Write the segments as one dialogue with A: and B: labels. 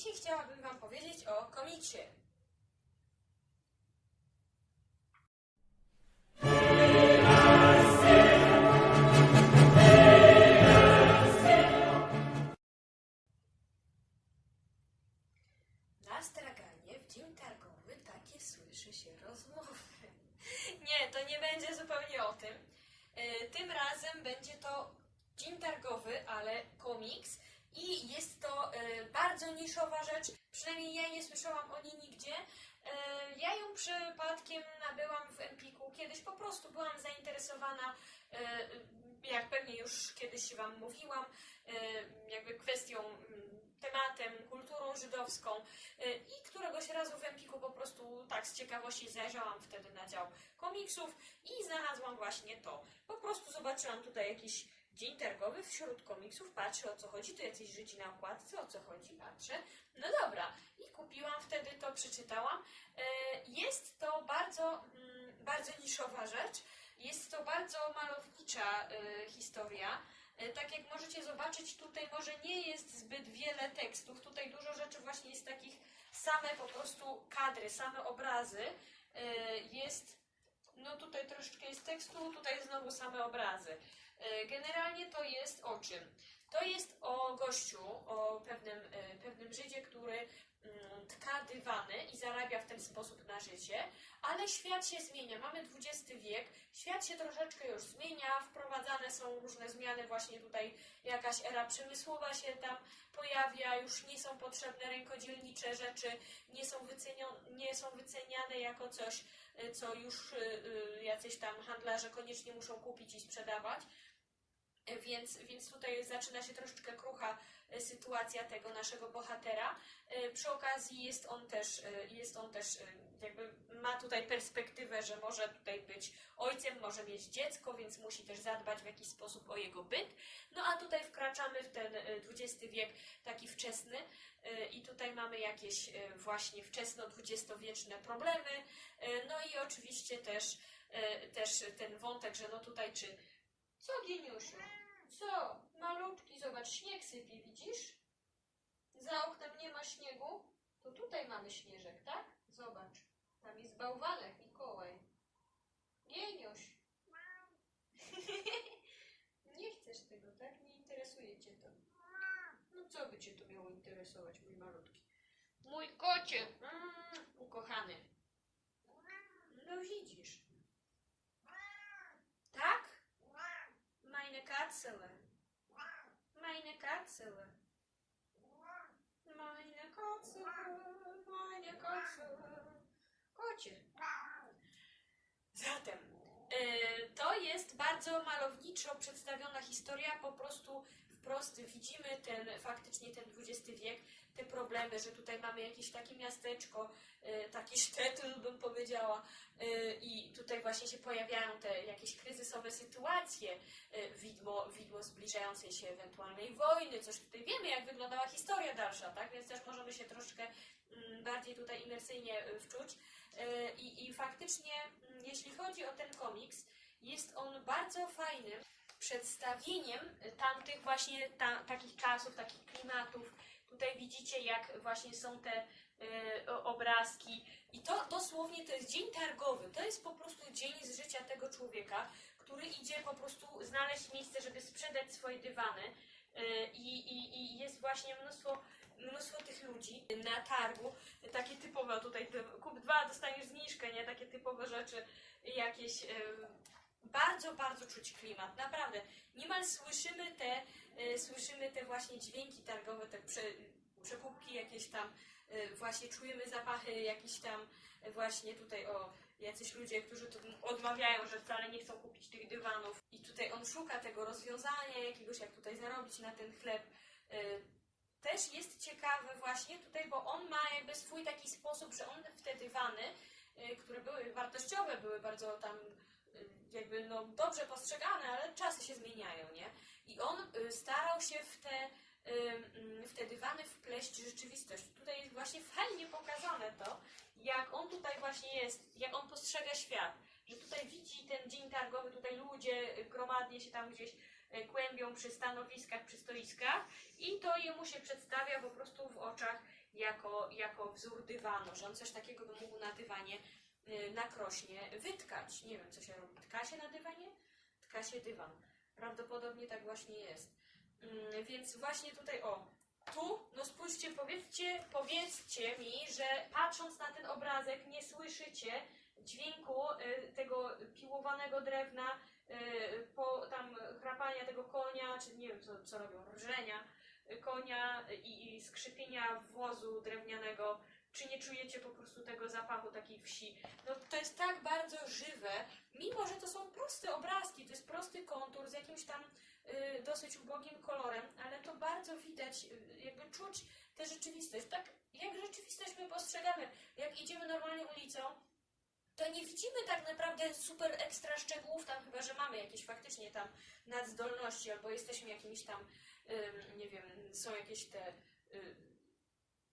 A: Dzisiaj chciałabym Wam powiedzieć o komiksie. Na straganie w dzień targowy takie słyszy się rozmowy. Nie, to nie będzie zupełnie o tym. E, Tym razem będzie to dzień targowy, ale komiks i jest to e, bardzo niszowa rzecz. Przynajmniej ja nie słyszałam o niej nigdzie. E, Ja ją przypadkiem nabyłam w Empiku. Kiedyś po prostu byłam zainteresowana, e, jak pewnie już kiedyś Wam mówiłam, e, jakby kwestią, mm, tematem, kulturą żydowską. I któregoś razu w Empiku po prostu tak z ciekawości zajrzałam wtedy na dział komiksów i znalazłam właśnie to. Po prostu zobaczyłam tutaj jakiś dzień targowy wśród komiksów, patrzę o co chodzi, tu jacyś Żydzi na okładce, o co chodzi, patrzę. No dobra, i kupiłam wtedy to, przeczytałam. E, Jest to bardzo, mm, bardzo niszowa rzecz, jest to bardzo malownicza e, historia. E, Tak jak możecie zobaczyć, tutaj może nie jest zbyt wiele tekstów. Tutaj dużo rzeczy właśnie jest takich same po prostu kadry, same obrazy. Jest, no tutaj troszeczkę jest tekstu, tutaj znowu same obrazy. E, Generalnie to jest o czym? To jest o gościu, o pewnym, e, pewnym Żydzie, który mm, tka dywany i zarabia w ten sposób na życie, ale świat się zmienia. Mamy XX wiek, świat się troszeczkę już zmienia, wprowadzane są różne zmiany, właśnie tutaj jakaś era przemysłowa się tam pojawia, już nie są potrzebne rękodzielnicze rzeczy, nie są, nie są wyceniane jako coś, y, co już y, jacyś tam handlarze koniecznie muszą kupić i sprzedawać. Więc, więc tutaj zaczyna się troszeczkę krucha y, sytuacja tego naszego bohatera. Y, Przy okazji jest on też, y, jest on też jakby ma tutaj perspektywę, że może tutaj być ojcem, może mieć dziecko, więc musi też zadbać w jakiś sposób o jego byt. No a tutaj wkraczamy w ten XX wiek taki wczesny i tutaj mamy jakieś właśnie wczesno-dwudziestowieczne problemy. No i oczywiście też, też ten wątek, że no tutaj czy... Co Gieniusiu? Co? Malutki, zobacz, śnieg sypie, widzisz? Za oknem nie ma śniegu? To tutaj mamy śnieżek, tak? Zobacz. Tam jest bałwanek, Mikołaj. Gieniuś. nie chcesz tego, tak? Nie interesuje cię to. No co by cię to miało interesować, mój malutki? Mój kocie! Mm, ukochany. No widzisz. Tak? Meine Katzele. Meine Katzele. Meine Katzele. Meine Katzele. Kocie. Zatem, e, to jest bardzo malowniczo przedstawiona historia, po prostu wprost widzimy ten, faktycznie ten XX wiek, te problemy, że tutaj mamy jakieś takie miasteczko, e, taki sztetl bym powiedziała e, i tutaj właśnie się pojawiają te jakieś kryzysowe sytuacje, e, widmo, widmo zbliżającej się ewentualnej wojny, coś tutaj wiemy, jak wyglądała historia dalsza, tak, więc też możemy się troszkę mm, bardziej tutaj imersyjnie wczuć i, i faktycznie, mm, jeśli chodzi o ten komiks, jest on bardzo fajnym przedstawieniem tamtych właśnie ta, takich czasów, takich klimatów. Tutaj widzicie, jak właśnie są te e, obrazki. I to dosłownie to jest dzień targowy. To jest po prostu dzień z życia tego człowieka, który idzie po prostu znaleźć miejsce, żeby sprzedać swoje dywany. E, I, i, I jest właśnie mnóstwo, mnóstwo tych ludzi na targu. Takie typowe tutaj, kup dwa, dostaniesz zniżkę, nie? Takie typowe rzeczy jakieś. Bardzo, bardzo czuć klimat, naprawdę. Niemal słyszymy te, e, słyszymy te właśnie dźwięki targowe, te prze, przekupki jakieś tam, e, właśnie czujemy zapachy jakieś tam, e, właśnie tutaj o jacyś ludzie, którzy tu odmawiają, że wcale nie chcą kupić tych dywanów. I tutaj on szuka tego rozwiązania jakiegoś, jak tutaj zarobić na ten chleb. Też jest ciekawe właśnie tutaj, bo on ma jakby swój taki sposób, że on w te dywany, które były wartościowe, były bardzo tam jakby no dobrze postrzegane, ale czasy się zmieniają, nie? I on y, starał się w te, y, mm, w te dywany wpleść rzeczywistość. Tutaj jest właśnie fajnie pokazane to, jak on tutaj właśnie jest, jak on postrzega świat. Że tutaj widzi ten dzień targowy, tutaj ludzie y, gromadnie się tam gdzieś kłębią przy stanowiskach, przy stoiskach i to jemu się przedstawia po prostu w oczach jako, jako wzór dywanu, że on coś takiego by mógł na dywanie, na krośnie wytkać. Nie wiem, co się robi. Tka się na dywanie? Tka się dywan. Prawdopodobnie tak właśnie jest. Mm, Więc właśnie tutaj, o, tu, no spójrzcie, powiedzcie, powiedzcie mi, że patrząc na ten obrazek nie słyszycie dźwięku y, tego piłowanego drewna, y, po tam chrapania tego konia, czy nie wiem co, co robią, rżenia y, konia y, i, i skrzypienia wozu drewnianego. Czy nie czujecie po prostu tego zapachu takiej wsi? No to jest tak bardzo żywe, mimo że to są proste obrazki, to jest prosty kontur z jakimś tam y, dosyć ubogim kolorem, ale to bardzo widać, y, jakby czuć tę rzeczywistość. Tak jak rzeczywistość my postrzegamy. Jak idziemy normalnie ulicą, to nie widzimy tak naprawdę super ekstra szczegółów, tam chyba, że mamy jakieś faktycznie tam nadzdolności, albo jesteśmy jakimiś tam, ym, nie wiem, są jakieś te y,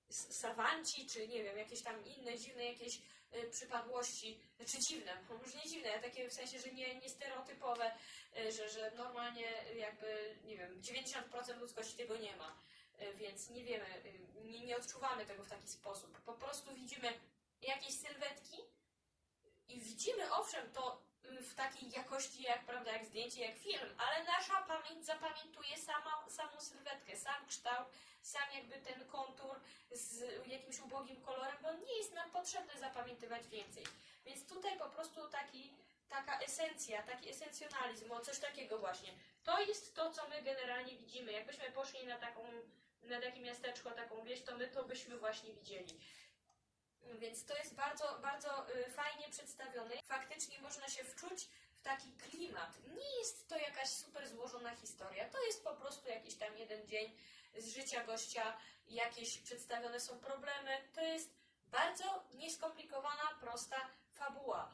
A: sawanci, czy nie wiem, jakieś tam inne dziwne jakieś y, przypadłości, znaczy dziwne, może nie dziwne, takie w sensie, że nie, nie stereotypowe, y, że, że normalnie jakby, nie wiem, 90% ludzkości tego nie ma, Y, więc nie wiemy, nie, nie odczuwamy tego w taki sposób. Po prostu widzimy jakieś sylwetki i widzimy owszem to w takiej jakości jak, prawda, jak zdjęcie, jak film, ale nasza pamięć zapamiętuje sama, samą sylwetkę, sam kształt, sam jakby ten kontur z jakimś ubogim kolorem, bo nie jest nam potrzebne zapamiętywać więcej. Więc tutaj po prostu taki, taka esencja, taki esencjonalizm, o coś takiego właśnie. To jest to, co my generalnie widzimy. Jakbyśmy poszli na taką, na takie miasteczko, taką wieś, to my to byśmy właśnie widzieli. Więc to jest bardzo, bardzo y, fajnie przedstawione. Faktycznie można się wczuć w taki klimat. Nie jest to jakaś super złożona historia. To jest po prostu jakiś tam jeden dzień z życia gościa, jakieś przedstawione są problemy. To jest bardzo nieskomplikowana, prosta fabuła.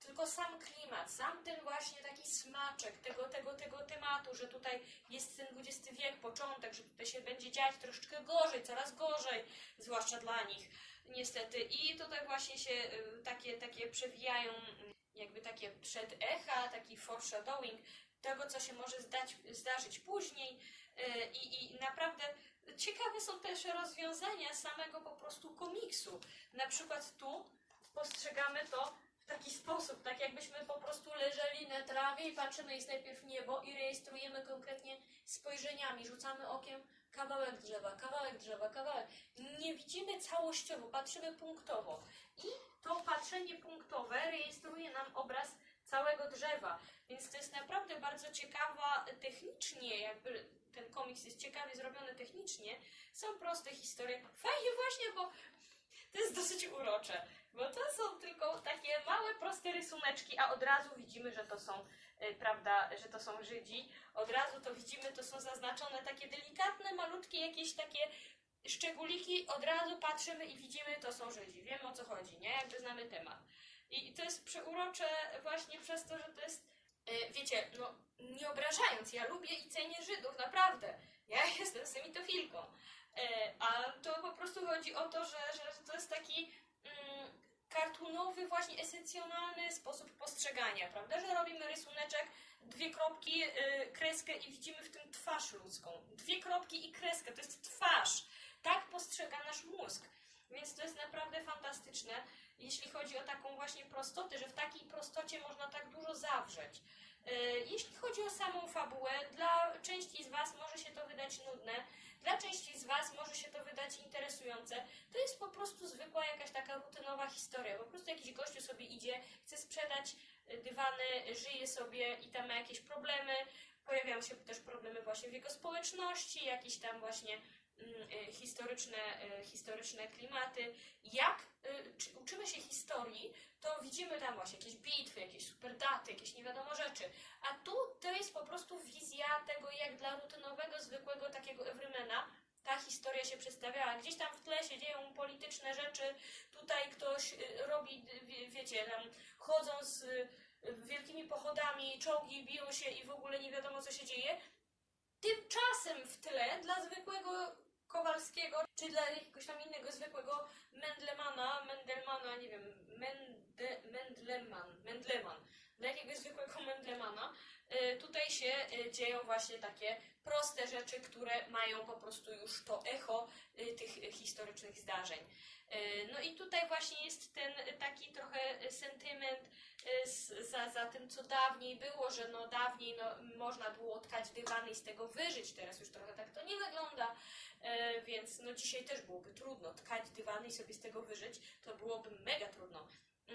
A: Tylko sam klimat, sam ten właśnie taki smaczek tego, tego, tego tematu, że tutaj jest ten XX wiek, początek, że tutaj się będzie dziać troszeczkę gorzej, coraz gorzej, zwłaszcza dla nich niestety. I tutaj właśnie się takie, takie przewijają jakby takie przedecha, taki foreshadowing tego, co się może zdać, zdarzyć później. Y, I, I naprawdę ciekawe są też rozwiązania samego po prostu komiksu. Na przykład tu postrzegamy to w taki sposób, tak jakbyśmy po prostu leżeli na trawie i patrzymy jest najpierw niebo i rejestrujemy konkretnie spojrzeniami, rzucamy okiem kawałek drzewa, kawałek drzewa, kawałek. Nie widzimy całościowo, patrzymy punktowo. I to patrzenie punktowe rejestruje nam obraz całego drzewa. Więc to jest naprawdę bardzo ciekawa technicznie, jakby ten komiks jest ciekawie zrobiony technicznie. Są proste historie. Fajnie właśnie, bo to jest dosyć urocze, bo to są tylko takie małe, proste rysuneczki, a od razu widzimy, że to są, y, prawda, że to są Żydzi. Od razu to widzimy, to są zaznaczone takie delikatne, malutkie jakieś takie szczególiki. Od razu patrzymy i widzimy, to są Żydzi. Wiemy o co chodzi, nie? Jakby znamy temat. I to jest przeurocze właśnie przez to, że to jest, y, wiecie, no nie obrażając, ja lubię i cenię Żydów, naprawdę. Ja jestem semitofilką. E, A to po prostu chodzi o to, że, że to jest taki kartunowy, właśnie esencjonalny sposób postrzegania, prawda? Że robimy rysuneczek, dwie kropki, y, kreskę i widzimy w tym twarz ludzką. Dwie kropki i kreskę, to jest twarz. Tak postrzega nasz mózg. Więc to jest naprawdę fantastyczne, jeśli chodzi o taką właśnie prostotę, że w takiej prostocie można tak dużo zawrzeć. E, Jeśli chodzi o samą fabułę, dla części z Was może się to wydać nudne, dla części z Was może się to wydać interesujące. To jest po prostu zwykła jakaś taka rutynowa historia. Po prostu jakiś gościu sobie idzie, chce sprzedać y, dywany, żyje sobie i tam ma jakieś problemy. Pojawiają się też problemy właśnie w jego społeczności, jakieś tam właśnie historyczne, y, historyczne klimaty. Jak y, czy uczymy się historii, to widzimy tam właśnie jakieś bitwy, jakieś super daty, jakieś nie wiadomo rzeczy. A tu to jest po prostu wizja tego, jak dla rutynowego, zwykłego takiego Everymana ta historia się przedstawiała. Gdzieś tam w tle się dzieją polityczne rzeczy, tutaj ktoś y, robi, y, wie, wiecie, tam chodzą z y, wielkimi pochodami, czołgi biją się i w ogóle nie wiadomo co się dzieje. Tymczasem w tle dla zwykłego Kowalskiego, czy dla jakiegoś tam innego zwykłego Mendlemana, Mendelmana, nie wiem, Mende, Mendleman, Mendleman, dla jakiegoś zwykłego Mendlemana, y, tutaj się y, dzieją właśnie takie proste rzeczy, które mają po prostu już to echo y, tych historycznych zdarzeń. No i tutaj właśnie jest ten taki trochę sentyment za, za tym, co dawniej było, że no dawniej no, można było tkać dywany i z tego wyżyć, teraz już trochę tak to nie wygląda, więc no dzisiaj też byłoby trudno tkać dywany i sobie z tego wyżyć, to byłoby mega trudno.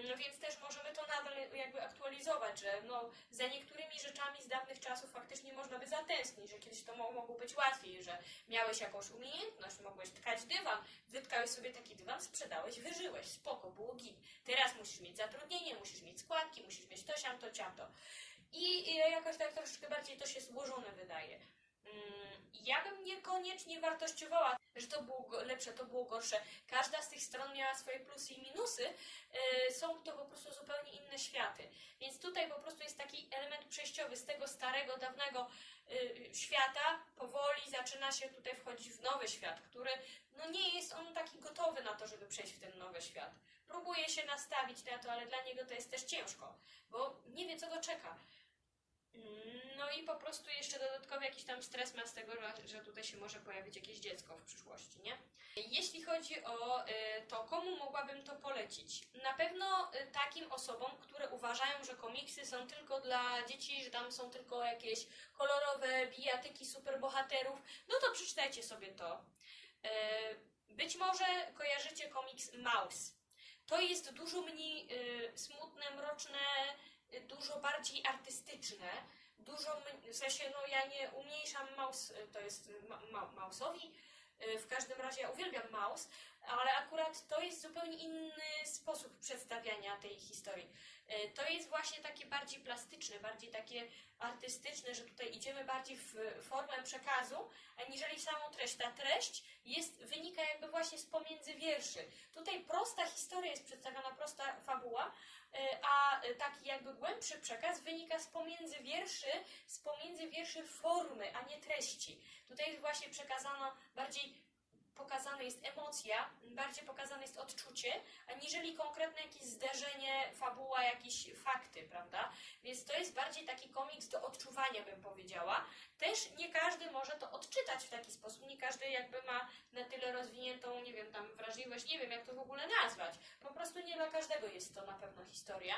A: No więc też możemy to nadal jakby aktualizować, że no, za niektórymi rzeczami z dawnych czasów faktycznie można by zatęsknić, że kiedyś to mo- mogło być łatwiej, że miałeś jakąś umiejętność, mogłeś tkać dywan, wytkałeś sobie taki dywan, sprzedałeś, wyżyłeś, spoko, było git. Teraz musisz mieć zatrudnienie, musisz mieć składki, musisz mieć to, siam, to, ciam, to. I jakoś tak troszeczkę bardziej to się złożone wydaje. Mm, Ja bym niekoniecznie wartościowała, że to było lepsze, to było gorsze. Każda z tych stron miała swoje plusy i minusy. Yy, Są to po prostu zupełnie inne światy. Więc tutaj po prostu jest taki element przejściowy z tego starego, dawnego yy, świata. Powoli zaczyna się tutaj wchodzić w nowy świat, który no nie jest on taki gotowy na to, żeby przejść w ten nowy świat. Próbuje się nastawić na to, ale dla niego to jest też ciężko, bo nie wie, co go czeka. No i po prostu jeszcze dodatkowy jakiś tam stres ma z tego, że- tutaj się może pojawić jakieś dziecko w przyszłości, nie? Jeśli chodzi o y, to, komu mogłabym to polecić? Na pewno y, takim osobom, które uważają, że komiksy są tylko dla dzieci, że tam są tylko jakieś kolorowe bijatyki superbohaterów, no to przeczytajcie sobie to. Y, Być może kojarzycie komiks Mouse. To jest dużo mniej smutne, mroczne, dużo bardziej artystyczne. Dużo, m- w sensie, no ja nie umniejszam Mouse, to jest ma, ma, Mouse'owi, y, w każdym razie ja uwielbiam Mouse, ale akurat to jest zupełnie inny sposób przedstawiania tej historii. Y, To jest właśnie takie bardziej plastyczne, bardziej takie artystyczne, że tutaj idziemy bardziej w formę przekazu, aniżeli samą treść. Ta treść jest, wynika jakby właśnie z pomiędzy wierszy. Tutaj prosta historia jest przedstawiona, prosta fabuła, y, a taki jakby głębszy przekaz wynika z pomiędzy wierszy, z pomiędzy wierszy formy, a nie treści. Tutaj jest właśnie przekazano bardziej pokazana jest emocja, bardziej pokazane jest odczucie, aniżeli konkretne jakieś zdarzenie, fabuła, jakieś fakty, prawda? Więc to jest bardziej taki komiks do odczuwania, bym powiedziała. Też nie każdy może to odczytać w taki sposób, nie każdy jakby ma na tyle rozwiniętą, nie wiem, tam wrażliwość, nie wiem jak to w ogóle nazwać. Po prostu nie dla każdego jest to na pewno historia.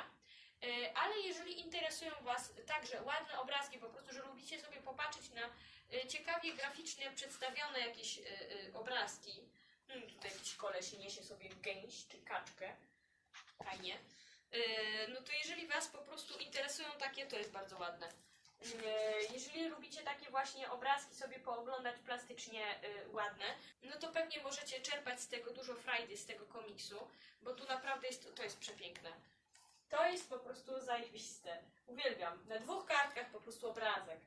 A: E, Ale jeżeli interesują Was także ładne obrazki, po prostu, że lubicie sobie popatrzeć na e, ciekawie graficznie przedstawione jakieś e, obrazki, hmm, tutaj jakiś koleś niesie sobie gęś czy kaczkę, fajnie, no to jeżeli Was po prostu interesują takie, to jest bardzo ładne. Jeżeli lubicie takie właśnie obrazki sobie pooglądać plastycznie e, ładne, no to pewnie możecie czerpać z tego dużo frajdy z tego komiksu, bo tu naprawdę jest, to jest przepiękne. To jest po prostu zajebiste. Uwielbiam. Na dwóch kartkach po prostu obrazek.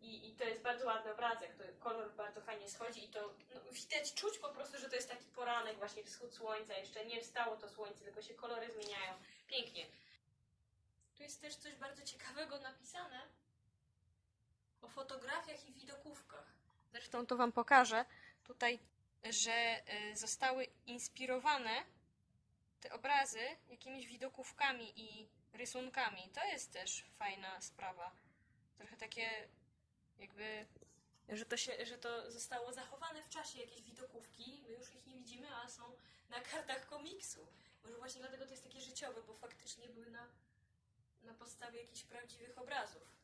A: I, I to jest bardzo ładny obrazek. To kolor bardzo fajnie schodzi i to no, widać, czuć po prostu, że to jest taki poranek, właśnie wschód słońca. Jeszcze nie wstało to słońce, tylko się kolory zmieniają. Pięknie. Tu jest też coś bardzo ciekawego napisane o fotografiach i widokówkach. Zresztą to Wam pokażę tutaj, że y, zostały inspirowane te obrazy jakimiś widokówkami i rysunkami. To jest też fajna sprawa. Trochę takie jakby, że to, się, że to zostało zachowane w czasie jakieś widokówki. My już ich nie widzimy, a są na kartach komiksu. Może właśnie dlatego to jest takie życiowe, bo faktycznie były na, na podstawie jakichś prawdziwych obrazów.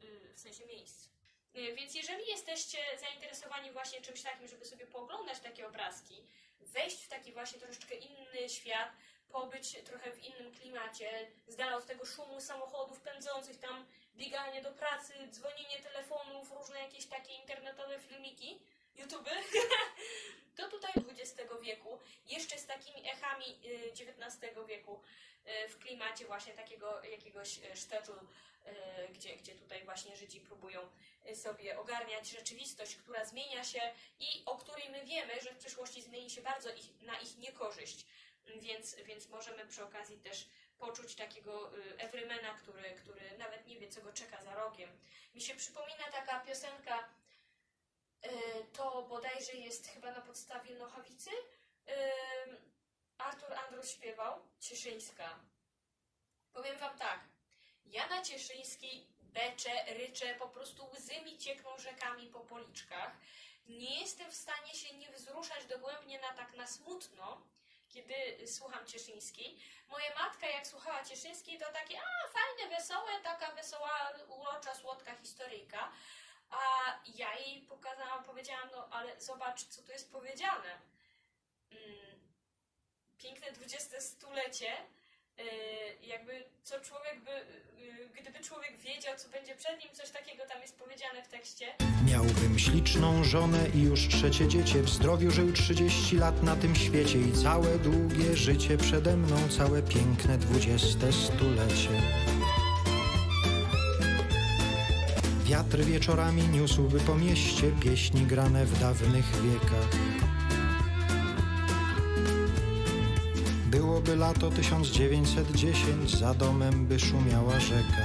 A: Yy, w sensie miejsc. Yy, Więc jeżeli jesteście zainteresowani właśnie czymś takim, żeby sobie pooglądać takie obrazki, wejść w taki właśnie troszeczkę inny świat, pobyć trochę w innym klimacie, z dala od tego szumu samochodów pędzących tam, bieganie do pracy, dzwonienie telefonów, różne jakieś takie internetowe filmiki, YouTube, to tutaj XX wieku, jeszcze z takimi echami y, XIX wieku, y, w klimacie właśnie takiego jakiegoś y, sztetu, y, gdzie, gdzie tutaj właśnie Żydzi próbują y, sobie ogarniać rzeczywistość, która zmienia się i o której my wiemy, że w przyszłości zmieni się bardzo ich, na ich niekorzyść. Więc, więc możemy przy okazji też poczuć takiego y, Everymana, który, który nawet nie wie, co go czeka za rogiem. Mi się przypomina taka piosenka, y, to bodajże jest chyba na podstawie Nochawicy. Y, Artur Andrus śpiewał, Cieszyńska. Powiem wam tak, ja na Beczę, ryczę, po prostu łzy mi ciekną rzekami po policzkach. Nie jestem w stanie się nie wzruszać dogłębnie na tak na smutno, kiedy słucham Cieszyńskiej. Moja matka, jak słuchała Cieszyńskiej, to takie, a fajne, wesołe, taka wesoła, urocza, słodka historyjka. A ja jej pokazałam, powiedziałam, no ale zobacz, co tu jest powiedziane. Mm, piękne dwudzieste stulecie, jakby co człowiek by, yy, gdyby człowiek wiedział, co będzie przed nim, coś takiego tam jest powiedziane w tekście.
B: Miałbym śliczną żonę i już trzecie dziecię. W zdrowiu żył 30 lat na tym świecie I całe długie życie przede mną Całe piękne dwudzieste stulecie. Wiatr wieczorami niósłby po mieście Pieśni grane w dawnych wiekach Byłoby lato 1910 Za domem by szumiała rzeka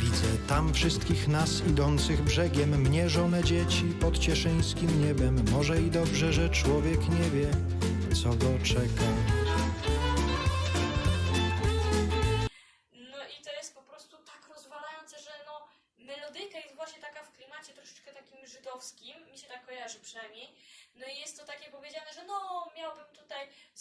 B: Widzę tam wszystkich nas idących brzegiem, mnie żonę dzieci pod cieszyńskim niebem. Może i dobrze, że człowiek nie wie, co go czeka.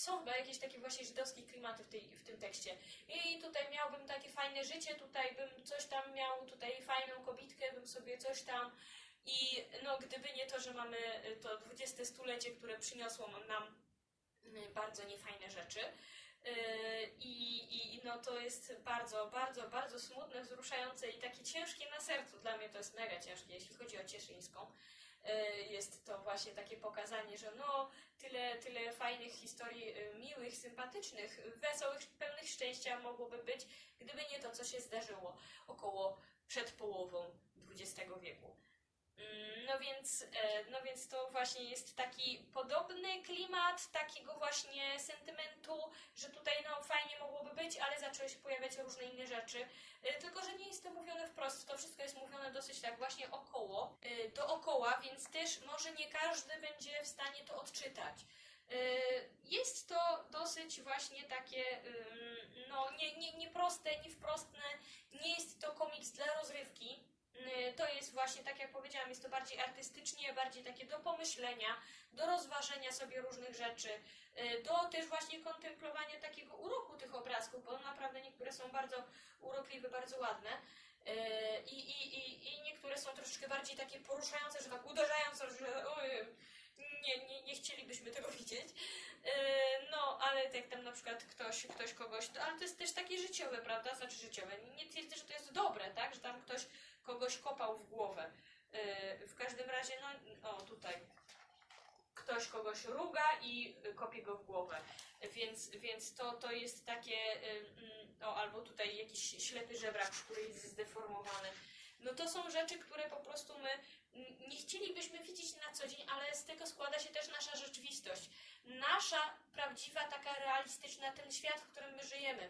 A: Są jakieś takie właśnie żydowskie klimaty w, tej, w tym tekście. I tutaj miałbym takie fajne życie, tutaj bym coś tam miał, tutaj fajną kobitkę, bym sobie coś tam. I no gdyby nie to, że mamy y, to 20 stulecie, które przyniosło nam y, bardzo niefajne rzeczy, Yy, I, I no to jest bardzo, bardzo, bardzo smutne, wzruszające i takie ciężkie na sercu. Dla mnie to jest mega ciężkie, jeśli chodzi o Cieszyńską. Yy, Jest to właśnie takie pokazanie, że no tyle, tyle fajnych historii, yy, miłych, sympatycznych, wesołych, pełnych szczęścia mogłoby być, gdyby nie to, co się zdarzyło około przed połową XX wieku. Mm, No więc, e, no więc to właśnie jest taki podobny klimat takiego właśnie sentymentu, że tutaj no fajnie mogłoby być, ale zaczęły się pojawiać różne inne rzeczy. E, Tylko, że nie jest to mówione wprost, to wszystko jest mówione dosyć tak właśnie około, e, dookoła, więc też może nie każdy będzie w stanie to odczytać. Jest to dosyć właśnie takie, no nie, nie, nieproste, niewprostne, nie jest to komiks dla rozrywki, to jest właśnie, tak jak powiedziałam, jest to bardziej artystycznie, bardziej takie do pomyślenia, do rozważenia sobie różnych rzeczy, y, do też właśnie kontemplowania takiego uroku tych obrazków, bo naprawdę niektóre są bardzo urokliwe, bardzo ładne. y, I, i, i, I niektóre są troszeczkę bardziej takie poruszające, że tak uderzające, że oj, nie, nie, nie chcielibyśmy tego widzieć. Y, No, ale jak tam na przykład ktoś, ktoś kogoś, to, ale to jest też takie życiowe, prawda? Znaczy życiowe. Nie twierdzę, że to jest dobre, tak? Że tam ktoś kogoś kopał w głowę. Y, W każdym razie, no, o tutaj. Ktoś kogoś ruga i kopie go w głowę. Więc, więc to, to jest takie, y, mm, o, albo tutaj jakiś ślepy żebrak, który jest zdeformowany. No to są rzeczy, które po prostu my nie chcielibyśmy widzieć na co dzień, ale z tego składa się też nasza rzeczywistość. Nasza prawdziwa, taka realistyczna, ten świat, w którym my żyjemy,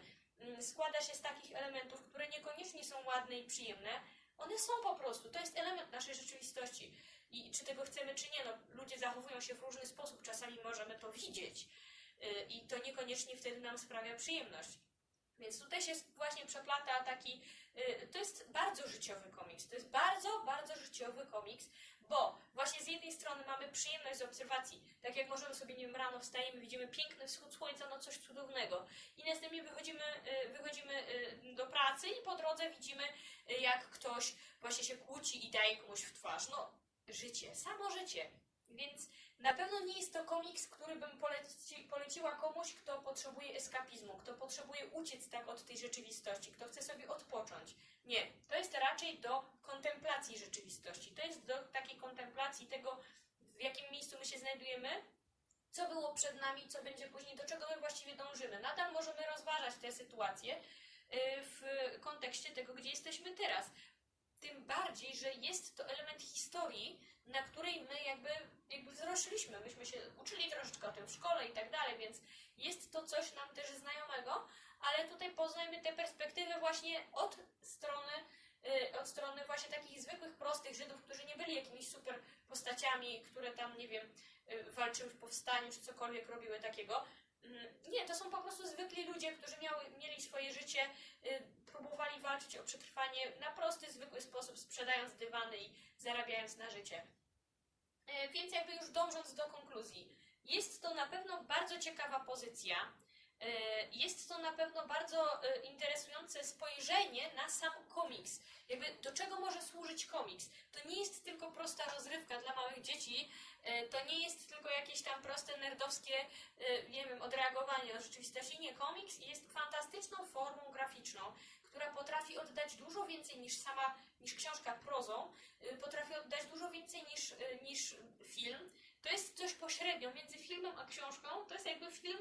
A: składa się z takich elementów, które niekoniecznie są ładne i przyjemne, one są po prostu, to jest element naszej rzeczywistości. I czy tego chcemy, czy nie, no, ludzie zachowują się w różny sposób, czasami możemy to widzieć yy, i to niekoniecznie wtedy nam sprawia przyjemność. Więc tutaj się właśnie przeplata taki, yy, to jest bardzo życiowy komiks, to jest bardzo, bardzo życiowy komiks, bo właśnie z jednej strony mamy przyjemność z obserwacji, tak jak możemy sobie, nie wiem, rano wstajemy, widzimy piękny wschód słońca, no coś cudownego i następnie wychodzimy, yy, wychodzimy yy, do pracy i po drodze widzimy y, jak ktoś właśnie się kłóci i daje komuś w twarz. No, życie, samo życie. Więc na pewno nie jest to komiks, który bym poleci, poleciła komuś, kto potrzebuje eskapizmu, kto potrzebuje uciec tak od tej rzeczywistości, kto chce sobie odpocząć. Nie, to jest raczej do kontemplacji rzeczywistości. To jest do takiej kontemplacji tego, w jakim miejscu my się znajdujemy, co było przed nami, co będzie później, do czego my właściwie dążymy. Nadal możemy rozważać te sytuacje, y, w kontekście tego, gdzie jesteśmy teraz. Tym bardziej, że jest to element historii, na której my jakby, jakby wzrośliśmy. Myśmy się uczyli troszeczkę o tym w szkole i tak dalej, więc jest to coś nam też znajomego, ale tutaj poznajmy te perspektywy właśnie od strony, y, od strony właśnie takich zwykłych, prostych Żydów, którzy nie byli jakimiś super postaciami, które tam, nie wiem, y, walczyły w powstaniu czy cokolwiek robiły takiego. Mm, Nie, to są po prostu zwykli ludzie, którzy miały, mieli swoje życie, y, próbowali walczyć o przetrwanie na prosty, zwykły sposób, sprzedając dywany i zarabiając na życie. Y, Więc jakby już dążąc do konkluzji, jest to na pewno bardzo ciekawa pozycja. Y, Jest to na pewno bardzo y, interesujące spojrzenie na sam komiks. Jakby do czego może służyć komiks? To nie jest tylko prosta rozrywka dla małych dzieci, to nie jest tylko jakieś tam proste nerdowskie, nie wiem, odreagowanie do rzeczywistości. Nie, komiks jest fantastyczną formą graficzną, która potrafi oddać dużo więcej niż sama, niż książka prozą, y, potrafi oddać dużo więcej niż, y, niż film. To jest coś pośrednio między filmem a książką, to jest jakby film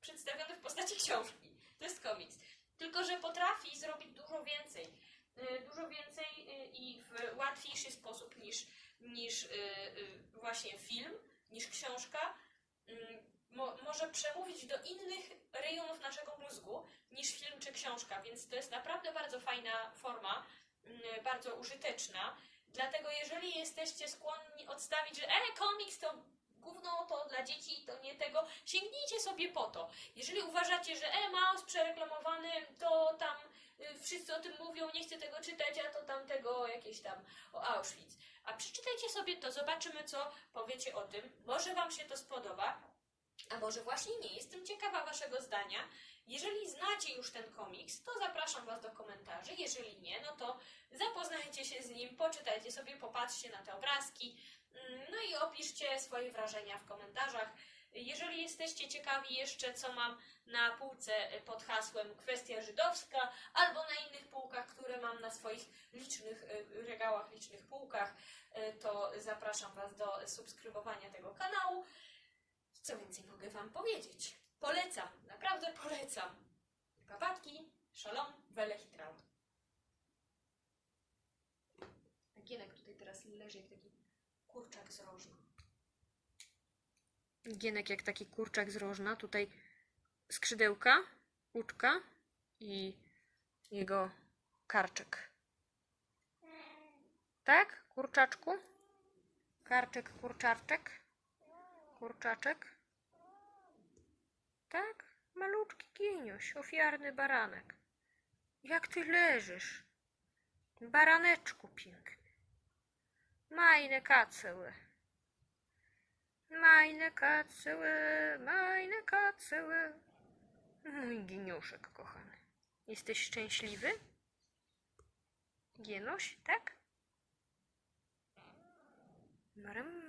A: przedstawiony w postaci książki. To jest komiks. Tylko, że potrafi zrobić dużo więcej. Y, Dużo więcej i w łatwiejszy sposób niż, niż właśnie film, niż książka. Mm, Mo, może przemówić do innych rejonów naszego mózgu niż film czy książka, więc to jest naprawdę bardzo fajna forma, mm, bardzo użyteczna. Dlatego jeżeli jesteście skłonni odstawić, że e, komiks to gówno, to dla dzieci, to nie tego, sięgnijcie sobie po to. Jeżeli uważacie, że e, Maus przereklamowany, to tam y, wszyscy o tym mówią, nie chcę tego czytać, a to tam tego jakieś tam o Auschwitz. A przeczytajcie sobie to, zobaczymy, co powiecie o tym. Może Wam się to spodoba, a może właśnie nie. Jestem ciekawa Waszego zdania. Jeżeli znacie już ten komiks, to zapraszam Was do komentarzy. Jeżeli nie, no to zapoznajcie się z nim, poczytajcie sobie, popatrzcie na te obrazki, mm, no i opiszcie swoje wrażenia w komentarzach. Jeżeli jesteście ciekawi jeszcze, co mam na półce pod hasłem kwestia żydowska, albo na innych półkach, które mam na swoich licznych y, regałach, licznych półkach, y, to zapraszam Was do subskrybowania tego kanału. Co więcej mogę Wam powiedzieć? Polecam, naprawdę polecam. Papatki, szalom, wele hitrał. Gienek tutaj teraz leży jak taki kurczak z rożna.
C: Gienek jak taki kurczak z rożna. Tutaj skrzydełka, łuczka i jego karczek. Tak? Kurczaczku? Karczek, kurczaczek? Kurczaczek? Tak? Malutki gienioś, ofiarny baranek. Jak ty leżysz? Baraneczku piękny. Majne kaceły. Majne kaceły, majne kaceły. Mój geniuszek kochany. Jesteś szczęśliwy? Gienoś, tak? Marem,